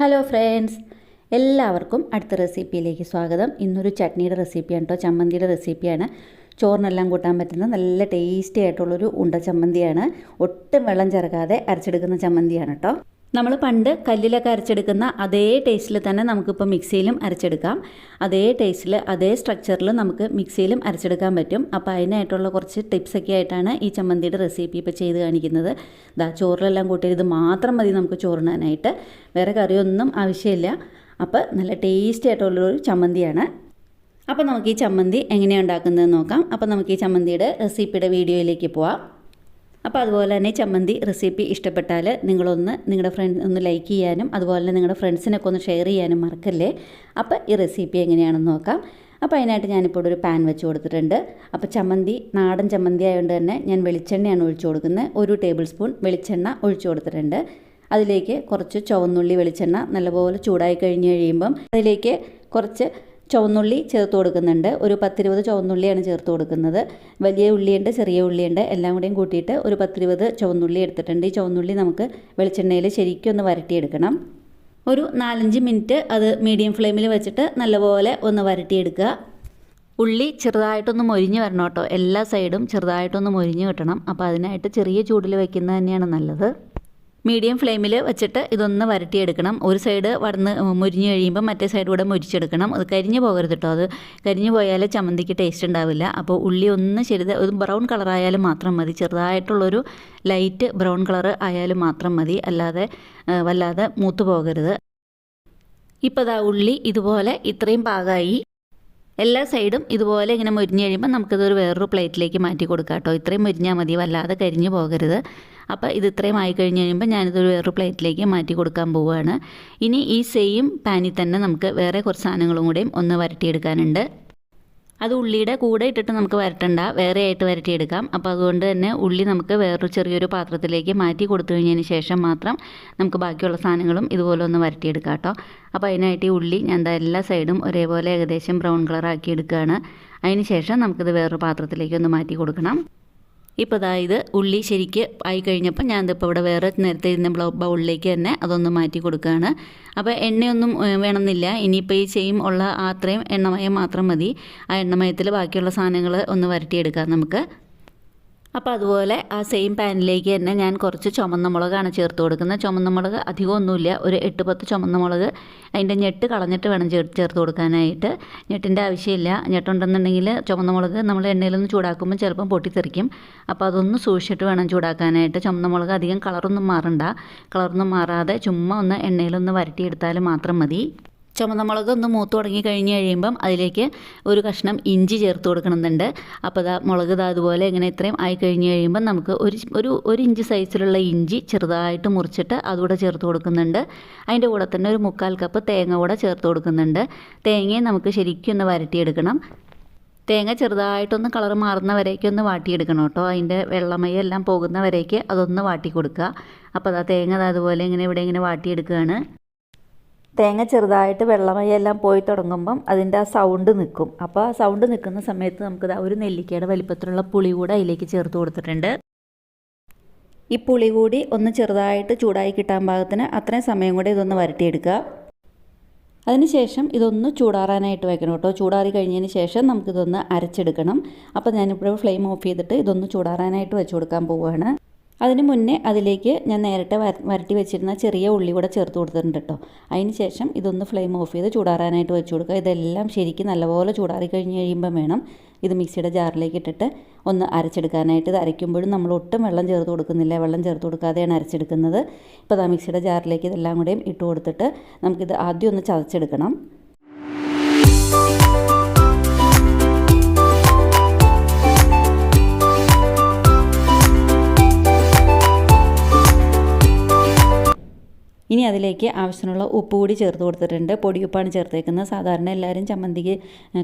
Hello friends എല്ലാവർക്കും അടുത്ത റെസിപ്പിയിലേക്ക് സ്വാഗതം. ഇന്നൊരു ചട്നിയുടെ റെസിപ്പിയാണ് കേട്ടോ ചമ്മന്തിയുടെ റെസിപ്പിയാണ് ചോറിനെല്ലാം കൂട്ടാൻ പറ്റുന്ന നല്ല ടേസ്റ്റി ആയിട്ടുള്ളൊരു ഉണ്ട ചമ്മന്തിയാണ്. ഒട്ടും വെള്ളം ചേർക്കാതെ അരച്ചെടുക്കുന്ന ചമ്മന്തിയാണ് കേട്ടോ നമ്മൾ പണ്ട് കല്ലിലൊക്കെ അരച്ചെടുക്കുന്ന അതേ ടേസ്റ്റിൽ തന്നെ നമുക്കിപ്പോൾ മിക്സിയിലും അരച്ചെടുക്കാം. അതേ ടേസ്റ്റിൽ അതേ സ്ട്രക്ചറിൽ നമുക്ക് മിക്സിയിലും അരച്ചെടുക്കാൻ പറ്റും. അപ്പോൾ അതിനായിട്ടുള്ള കുറച്ച് ടിപ്സൊക്കെ ആയിട്ടാണ് ഈ ചമ്മന്തിയുടെ റെസിപ്പി ഇപ്പോൾ ചെയ്ത് കാണിക്കുന്നത്. ദാ ചോറിലെല്ലാം കൂട്ടി ഇത് മാത്രം മതി നമുക്ക് ചോറിനാനായിട്ട്. വേറെ കറിയൊന്നും ആവശ്യമില്ല. അപ്പോൾ നല്ല ടേസ്റ്റി ആയിട്ടുള്ളൊരു ചമ്മന്തിയാണ്. അപ്പോൾ നമുക്ക് ഈ ചമ്മന്തി എങ്ങനെയാണ് ഉണ്ടാക്കുന്നതെന്ന് നോക്കാം. അപ്പോൾ നമുക്ക് ഈ ചമ്മന്തിയുടെ റെസിപ്പിയുടെ വീഡിയോയിലേക്ക് പോവാം. അപ്പോൾ അതുപോലെ തന്നെ ചമ്മന്തി റെസിപ്പി ഇഷ്ടപ്പെട്ടാൽ നിങ്ങളൊന്ന് നിങ്ങളുടെ ഫ്രണ്ട് ഒന്ന് ലൈക്ക് ചെയ്യാനും അതുപോലെ തന്നെ നിങ്ങളുടെ ഫ്രണ്ട്സിനൊക്കെ ഒന്ന് ഷെയർ ചെയ്യാനും മറക്കല്ലേ? അപ്പോൾ ഈ റെസിപ്പി എങ്ങനെയാണെന്ന് നോക്കാം. അപ്പോൾ അതിനായിട്ട് ഞാനിപ്പോൾ ഒരു പാൻ വെച്ച് കൊടുത്തിട്ടുണ്ട്. അപ്പോൾ ചമ്മന്തി നാടൻ ചമ്മന്തി ആയതുകൊണ്ട് തന്നെ ഞാൻ വെളിച്ചെണ്ണയാണ് ഒഴിച്ചു കൊടുക്കുന്നത്. ഒരു ടേബിൾ സ്പൂൺ വെളിച്ചെണ്ണ ഒഴിച്ചു കൊടുത്തിട്ടുണ്ട്. അതിലേക്ക് കുറച്ച് ചുവന്നുള്ളി വെളിച്ചെണ്ണ നല്ലപോലെ ചൂടായി കഴിഞ്ഞ് കഴിയുമ്പം അതിലേക്ക് കുറച്ച് ചുവന്നുള്ളി ചേർത്ത് കൊടുക്കുന്നുണ്ട്. ഒരു പത്തിരുപത് ചുവന്നുള്ളിയാണ് ചേർത്ത് കൊടുക്കുന്നത്. വലിയ ഉള്ളിയുണ്ട് ചെറിയ ഉള്ളിയുണ്ട്. എല്ലാം കൂടെയും കൂട്ടിയിട്ട് ഒരു പത്തിരുപത് ചുവന്നുള്ളി എടുത്തിട്ടുണ്ട്. ഈ ചുവന്നുള്ളി നമുക്ക് വെളിച്ചെണ്ണയിൽ ശരിക്കും ഒന്ന് വരട്ടിയെടുക്കണം. ഒരു നാലഞ്ച് മിനിറ്റ് അത് മീഡിയം ഫ്ലെയിമിൽ വെച്ചിട്ട് നല്ലപോലെ ഒന്ന് വരട്ടിയെടുക്കുക. ഉള്ളി ചെറുതായിട്ടൊന്ന് മൊരിഞ്ഞ് വരണം കേട്ടോ. എല്ലാ സൈഡും ചെറുതായിട്ടൊന്ന് മൊരിഞ്ഞ് കിട്ടണം. അപ്പോൾ അതിനായിട്ട് ചെറിയ ചൂടിൽ വയ്ക്കുന്നത് തന്നെയാണ് നല്ലത്. മീഡിയം ഫ്ലെയിമിൽ വെച്ചിട്ട് ഇതൊന്ന് വരട്ടിയെടുക്കണം. ഒരു സൈഡ് വടന്ന് മുരിഞ്ഞ് കഴിയുമ്പോൾ മറ്റേ സൈഡ് കൂടെ മുരിച്ചെടുക്കണം. അത് കരിഞ്ഞു പോകരുത് കേട്ടോ അത് കരിഞ്ഞു പോയാൽ ചമ്മന്തിക്ക് ടേസ്റ്റ് ഉണ്ടാവില്ല. അപ്പോൾ ഉള്ളി ഒന്ന് ചെറുത് ഒരു ബ്രൗൺ കളറായാലും മാത്രം മതി. ചെറുതായിട്ടുള്ളൊരു ലൈറ്റ് ബ്രൗൺ കളർ ആയാലും മാത്രം മതി. അല്ലാതെ വല്ലാതെ മൂത്ത് പോകരുത്. ഇപ്പോൾ ദാ ഉള്ളി ഇതുപോലെ ഇത്രയും പാകമായി എല്ലാ സൈഡും ഇതുപോലെ ഇങ്ങനെ മുരിഞ്ഞ് കഴിയുമ്പോൾ നമുക്കിതൊരു വേറൊരു പ്ലേറ്റിലേക്ക് മാറ്റി കൊടുക്കാം കേട്ടോ ഇത്രയും മുരിഞ്ഞാൽ മതി. വല്ലാതെ കരിഞ്ഞു പോകരുത്. അപ്പോൾ ഇത് ഇത്രയും ആയി കഴിഞ്ഞ് കഴിയുമ്പോൾ ഞാനിതൊരു വേറൊരു പ്ലേറ്റിലേക്ക് മാറ്റി കൊടുക്കാൻ പോവുകയാണ് ഇനി ഈ സെയിം പാനിൽ തന്നെ നമുക്ക് വേറെ കുറച്ച് സാധനങ്ങളും കൂടെയും ഒന്ന് വരട്ടിയെടുക്കാനുണ്ട്. അത് ഉള്ളിയുടെ കൂടെ ഇട്ടിട്ട് നമുക്ക് വരട്ടണ്ട വേറെ ആയിട്ട് വരട്ടിയെടുക്കാം. അപ്പോൾ അതുകൊണ്ട് തന്നെ ഉള്ളി നമുക്ക് വേറൊരു ചെറിയൊരു പാത്രത്തിലേക്ക് മാറ്റി കൊടുത്തു കഴിഞ്ഞതിന് ശേഷം മാത്രം നമുക്ക് ബാക്കിയുള്ള സാധനങ്ങളും ഇതുപോലെ ഒന്ന് വരട്ടിയെടുക്കാം കേട്ടോ. അപ്പോൾ അതിനായിട്ട് ഈ ഉള്ളി ഞാൻ എന്താ എല്ലാ സൈഡും ഒരേപോലെ ഏകദേശം ബ്രൗൺ കളർ ആക്കി എടുക്കുകയാണ് അതിന് ശേഷം നമുക്കിത് വേറൊരു പാത്രത്തിലേക്ക് ഒന്ന് മാറ്റി കൊടുക്കണം. ഇപ്പോൾ അതായത് ഉള്ളി ശരിക്ക് ആയി കഴിഞ്ഞപ്പോൾ ഞാൻ ഇതിപ്പോൾ ഇവിടെ വേറെ നേരത്തെ ഇരുന്ന ബൗളിലേക്ക് തന്നെ അതൊന്ന് മാറ്റി കൊടുക്കുകയാണ്. അപ്പോൾ എണ്ണയൊന്നും വേണമെന്നില്ല. ഇനിയിപ്പോൾ ഈ സെയിം ഉള്ള അത്രയും എണ്ണമയം മാത്രം മതി. ആ എണ്ണമയത്തിൽ ബാക്കിയുള്ള സാധനങ്ങൾ ഒന്ന് വരട്ടിയെടുക്കാം നമുക്ക്. അപ്പോൾ അതുപോലെ ആ സെയിം പാനിലേക്ക് തന്നെ ഞാൻ കുറച്ച് ചുമന്ന മുളകാണ് ചേർത്ത് കൊടുക്കുന്നത്. ചുമന്ന മുളക് അധികമൊന്നുമില്ല ഒരു എട്ട് പത്ത് ചുമന്ന മുളക് അതിന്റെ ഞെട്ട് കളഞ്ഞിട്ട് വേണം ചേർ ചേർത്ത് കൊടുക്കാനായിട്ട്. ഞെട്ടിന്റെ ആവശ്യമില്ല. ഞെട്ടുണ്ടെന്നുണ്ടെങ്കിൽ ചുമന്ന മുളക് നമ്മൾ എണ്ണയിലൊന്ന് ചൂടാക്കുമ്പോൾ ചിലപ്പം പൊട്ടിത്തെറിക്കും. അപ്പോൾ അതൊന്ന് സൂക്ഷിച്ചിട്ട് വേണം ചൂടാക്കാനായിട്ട്. ചുമന്ന മുളക് അധികം കളറൊന്നും മാറണ്ട. കളറൊന്നും മാറാതെ ചുമ്മാ ഒന്ന് എണ്ണയിലൊന്ന് വരട്ടിയെടുത്താൽ മാത്രം മതി. ചുമന്ന മുളക് ഒന്ന് മൂത്ത് തുടങ്ങി കഴിഞ്ഞ് കഴിയുമ്പം അതിലേക്ക് ഒരു കഷ്ണം ഇഞ്ചി ചേർത്ത് കൊടുക്കണമെന്നുണ്ട്. അപ്പോൾ ഇതാ മുളക് ഇതാ അതുപോലെ ഇങ്ങനെ ഇത്രയും ആയി കഴിഞ്ഞ് കഴിയുമ്പം നമുക്ക് ഒരു ഒരു ഒരു ഇഞ്ച് സൈസിലുള്ള ഇഞ്ചി ചെറുതായിട്ട് മുറിച്ചിട്ട് അതുകൂടെ ചേർത്ത് കൊടുക്കുന്നുണ്ട്. അതിന്റെ കൂടെ തന്നെ ഒരു മുക്കാൽ കപ്പ് തേങ്ങ കൂടെ ചേർത്ത് കൊടുക്കുന്നുണ്ട്. തേങ്ങയെ നമുക്ക് ശരിക്കും ഒന്ന് വരട്ടിയെടുക്കണം. തേങ്ങ ചെറുതായിട്ടൊന്ന് കളർ മാറുന്ന ഒന്ന് വാട്ടിയെടുക്കണം കേട്ടോ. അതിന്റെ വെള്ളമയെല്ലാം പോകുന്ന വരേക്ക് അതൊന്ന് വാട്ടി കൊടുക്കുക അപ്പോൾ അതാ തേങ്ങ അതുപോലെ ഇങ്ങനെ ഇവിടെ ഇങ്ങനെ വാട്ടിയെടുക്കുകയാണ്. തേങ്ങ ചെറുതായിട്ട് വെള്ളമയെല്ലാം പോയി തുടങ്ങുമ്പം അതിന്റെ ആ സൗണ്ട് നിൽക്കും അപ്പോൾ ആ സൗണ്ട് നിൽക്കുന്ന സമയത്ത് നമുക്ക് ഒരു നെല്ലിക്കയുടെ വലിപ്പത്തിലുള്ള പുളി കൂടെ അതിലേക്ക് ചേർത്ത് കൊടുത്തിട്ടുണ്ട്. ഈ പുളി കൂടി ഒന്ന് ചെറുതായിട്ട് ചൂടായി കിട്ടാൻ പാകത്തിന് അത്രയും സമയം കൂടെ ഇതൊന്ന് വരട്ടിയെടുക്കുക. അതിനുശേഷം ഇതൊന്ന് ചൂടാറാനായിട്ട് വയ്ക്കണം കേട്ടോ. ചൂടാറി കഴിഞ്ഞതിന് ശേഷം നമുക്കിതൊന്ന് അരച്ചെടുക്കണം. അപ്പോൾ ഞാനിപ്പോൾ ഫ്ലെയിം ഓഫ് ചെയ്തിട്ട് ഇതൊന്ന് ചൂടാറാനായിട്ട് വെച്ച് കൊടുക്കാൻ പോവുകയാണ്. അതിന് മുന്നേ അതിലേക്ക് ഞാൻ നേരത്തെ വരട്ടി വെച്ചിരുന്ന ചെറിയ ഉള്ളി കൂടെ ചേർത്ത് കൊടുത്തിട്ടുണ്ട് കേട്ടോ അതിന് ശേഷം ഇതൊന്ന് ഫ്ലെയിം ഓഫ് ചെയ്ത് ചൂടാറാനായിട്ട് വെച്ച് കൊടുക്കുക. ഇതെല്ലാം ശരിക്കും നല്ലപോലെ ചൂടാറി കഴിഞ്ഞ് കഴിയുമ്പോൾ വേണം ഇത് മിക്സിയുടെ ജാറിലേക്ക് ഇട്ടിട്ട് ഒന്ന് അരച്ചെടുക്കാനായിട്ട്. ഇത് അരയ്ക്കുമ്പോഴും നമ്മൾ ഒട്ടും വെള്ളം ചേർത്ത് കൊടുക്കുന്നില്ല. വെള്ളം ചേർത്ത് കൊടുക്കാതെയാണ് അരച്ചെടുക്കുന്നത്. ഇപ്പോൾ ആ മിക്സിയുടെ ജാറിലേക്ക് ഇതെല്ലാം കൂടെയും ഇട്ട് കൊടുത്തിട്ട് നമുക്കിത് ആദ്യം ഒന്ന് ചതച്ചെടുക്കണം. അതിലേക്ക് ആവശ്യത്തിനുള്ള ഉപ്പ് കൂടി ചേർത്ത് കൊടുത്തിട്ടുണ്ട്. പൊടിയുപ്പാണ് ചേർത്തേക്കുന്നത്. സാധാരണ എല്ലാവരും ചമ്മന്തിക്ക്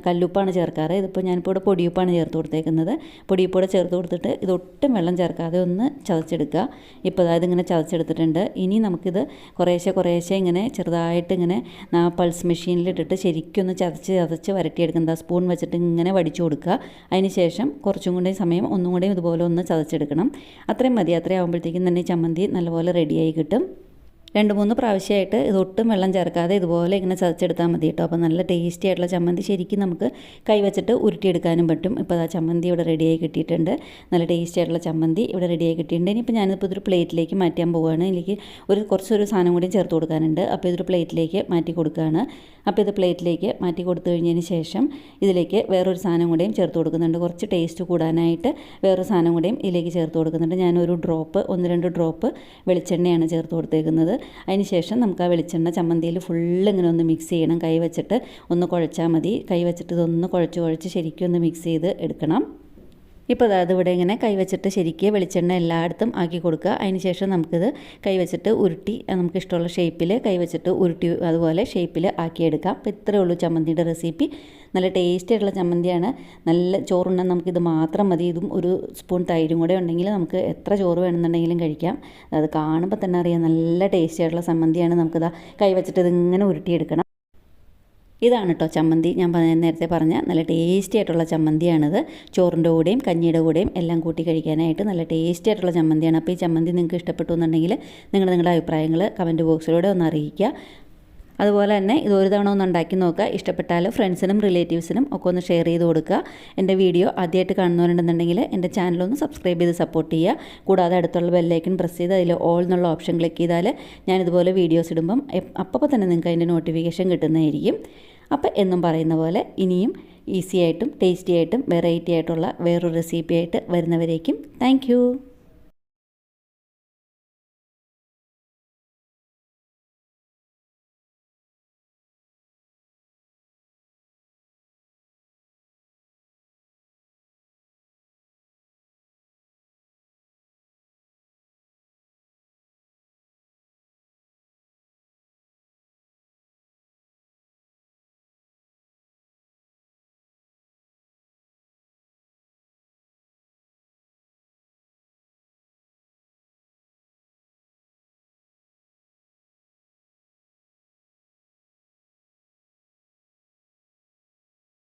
കല്ലുപ്പാണ് ചേർക്കാറ്. ഇതിപ്പോൾ ഞാനിപ്പോൾ ഇവിടെ പൊടിയുപ്പാണ് ചേർത്ത് കൊടുത്തേക്കുന്നത്. പൊടിയുപ്പൂടെ ചേർത്ത് കൊടുത്തിട്ട് ഇതൊട്ടും വെള്ളം ചേർക്കാതെ ഒന്ന് ചതച്ചെടുക്കുക. ഇപ്പോൾ അതായത് ഇങ്ങനെ ചതച്ചെടുത്തിട്ടുണ്ട്. ഇനി നമുക്കിത് കുറേശ്ശെ കുറേശ്ശെ ഇങ്ങനെ ചെറുതായിട്ട് ഇങ്ങനെ പൾസ് മെഷീനിലിട്ടിട്ട് ശരിക്കൊന്ന് ചതച്ച് ചതച്ച് വരട്ടിയെടുക്കുന്നത് സ്പൂൺ വെച്ചിട്ട് ഇങ്ങനെ വടിച്ചു കൊടുക്കുക. അതിന് ശേഷം കുറച്ചും കൂടി സമയം ഒന്നും കൂടി ഇതുപോലെ ഒന്ന് ചതച്ചെടുക്കണം. അത്രയും മതി. അത്രയും ആകുമ്പോഴത്തേക്കും തന്നെ ചമ്മന്തി നല്ലപോലെ റെഡിയായി കിട്ടും. രണ്ട് മൂന്ന് പ്രാവശ്യമായിട്ട് ഇത് ഒട്ടും വെള്ളം ചേർക്കാതെ ഇതുപോലെ ഇങ്ങനെ ചതച്ചെടുത്താൽ മതി കേട്ടോ. അപ്പോൾ നല്ല ടേസ്റ്റി ആയിട്ടുള്ള ചമ്മന്തി ശരിക്കും നമുക്ക് കൈവച്ചിട്ട് ഉരുട്ടിയെടുക്കാനും പറ്റും. ഇപ്പോൾ ആ ചമ്മന്തി ഇവിടെ റെഡിയായി കിട്ടിയിട്ടുണ്ട്. നല്ല ടേസ്റ്റി ആയിട്ടുള്ള ചമ്മന്തി ഇവിടെ റെഡിയായി കിട്ടിയിട്ടുണ്ട്. ഇനിയിപ്പോൾ ഞാനിപ്പോൾ ഇതൊരു പ്ലേറ്റിലേക്ക് മാറ്റാൻ പോവുകയാണ്. എനിക്ക് ഒരു കുറച്ചൊരു സാധനം കൂടി ചേർത്ത് കൊടുക്കാനുണ്ട്. അപ്പോൾ ഇതൊരു പ്ലേറ്റിലേക്ക് മാറ്റി കൊടുക്കുകയാണ്. അപ്പോൾ ഇത് പ്ലേറ്റിലേക്ക് മാറ്റി കൊടുത്തു കഴിഞ്ഞതിന് ശേഷം ഇതിലേക്ക് വേറൊരു സാധനം കൂടെയും ചേർത്ത് കൊടുക്കുന്നുണ്ട്. കുറച്ച് ടേസ്റ്റ് കൂടാനായിട്ട് വേറൊരു സാധനം കൂടെയും ഇതിലേക്ക് ചേർത്ത് കൊടുക്കുന്നുണ്ട്. ഞാനൊരു ഡ്രോപ്പ് ഒന്ന് രണ്ട് ഡ്രോപ്പ് വെളിച്ചെണ്ണയാണ് ചേർത്ത് കൊടുത്തേക്കുന്നത്. അതിന് ശേഷം നമുക്ക് ആ വെളിച്ചെണ്ണ ചമ്മന്തിയിൽ ഫുള്ള് ഇങ്ങനെ ഒന്ന് മിക്സ് ചെയ്യണം. കൈ വെച്ചിട്ട് ഒന്ന് കുഴച്ചാൽ മതി. കൈ വെച്ചിട്ട് ഇതൊന്ന് കുഴച്ച് കുഴച്ച് ശരിക്കും ഒന്ന് മിക്സ് ചെയ്ത് എടുക്കണം. ഇപ്പോൾ അതായത് ഇവിടെ ഇങ്ങനെ കൈവച്ചിട്ട് ശരിക്കും വെളിച്ചെണ്ണ എല്ലായിടത്തും ആക്കി കൊടുക്കുക. അതിന് ശേഷം നമുക്കിത് കൈവച്ചിട്ട് ഉരുട്ടി നമുക്ക് ഇഷ്ടമുള്ള ഷേപ്പിൽ കൈവച്ചിട്ട് ഉരുട്ടി അതുപോലെ ഷേപ്പിൽ ആക്കിയെടുക്കാം. അപ്പോൾ ഇത്രയേ ഉള്ളൂ ചമ്മന്തിയുടെ റെസിപ്പി നല്ല ടേസ്റ്റ് ആയിട്ടുള്ള ചമ്മന്തിയാണ്. നല്ല ചോറുണ്ടെങ്കിൽ നമുക്കിത് മാത്രം മതി. ഇതും ഒരു സ്പൂൺ തൈരും കൂടെ ഉണ്ടെങ്കിൽ നമുക്ക് എത്ര ചോറ് വേണമെന്നുണ്ടെങ്കിലും കഴിക്കാം. അത് കാണുമ്പോൾ തന്നെ അറിയാം നല്ല ടേസ്റ്റ് ആയിട്ടുള്ള ചമ്മന്തിയാണ് നമുക്കിതാ കൈവച്ചിട്ട് ഇതിങ്ങനെ ഉരുട്ടിയെടുക്കണം. ഇതാണ് കേട്ടോ ചമ്മന്തി. ഞാൻ പറഞ്ഞ നേരത്തെ പറഞ്ഞ നല്ല ടേസ്റ്റി ആയിട്ടുള്ള ചമ്മന്തിയാണിത്. ചോറിന്റെ കൂടെയും കഞ്ഞിയുടെ കൂടെയും എല്ലാം കൂട്ടി കഴിക്കാനായിട്ട് നല്ല ടേസ്റ്റി ആയിട്ടുള്ള ചമ്മന്തിയാണ്. അപ്പോൾ ഈ ചമ്മന്തി നിങ്ങൾക്ക് ഇഷ്ടപ്പെട്ടു എന്നുണ്ടെങ്കിൽ നിങ്ങൾ നിങ്ങളുടെ അഭിപ്രായങ്ങൾ കമന്റ് ബോക്സിലൂടെ ഒന്ന് അറിയിക്കുക. അതുപോലെ തന്നെ ഇത് ഒരു തവണ ഒന്ന് ഉണ്ടാക്കി നോക്കുക. ഇഷ്ടപ്പെട്ടാൽ ഫ്രണ്ട്സിനും റിലേറ്റീവ്സിനും ഒക്കെ ഒന്ന് ഷെയർ ചെയ്ത് കൊടുക്കുക. എന്റെ വീഡിയോ ആദ്യമായിട്ട് കാണുന്നവരുണ്ടെന്നുണ്ടെങ്കിൽ എന്റെ ചാനലൊന്ന് സബ്സ്ക്രൈബ് ചെയ്ത് സപ്പോർട്ട് ചെയ്യുക. കൂടാതെ അടുത്തുള്ള ബെല്ലൈക്കൺ പ്രസ് ചെയ്ത് അതിൽ ഓൾ എന്നുള്ള ഓപ്ഷൻ ക്ലിക്ക് ചെയ്താൽ ഞാൻ ഇതുപോലെ വീഡിയോസ് ഇടുമ്പം അപ്പോൾ തന്നെ നിങ്ങൾക്ക് അതിന്റെ നോട്ടിഫിക്കേഷൻ കിട്ടുന്നതായിരിക്കും. അപ്പോൾ എന്നും പറയുന്ന പോലെ ഇനിയും ഈസി ആയിട്ടും ടേസ്റ്റി ആയിട്ടും വെറൈറ്റി ആയിട്ടുള്ള വേറൊരു റെസിപ്പി ആയിട്ട് വരുന്നവരേക്കും താങ്ക്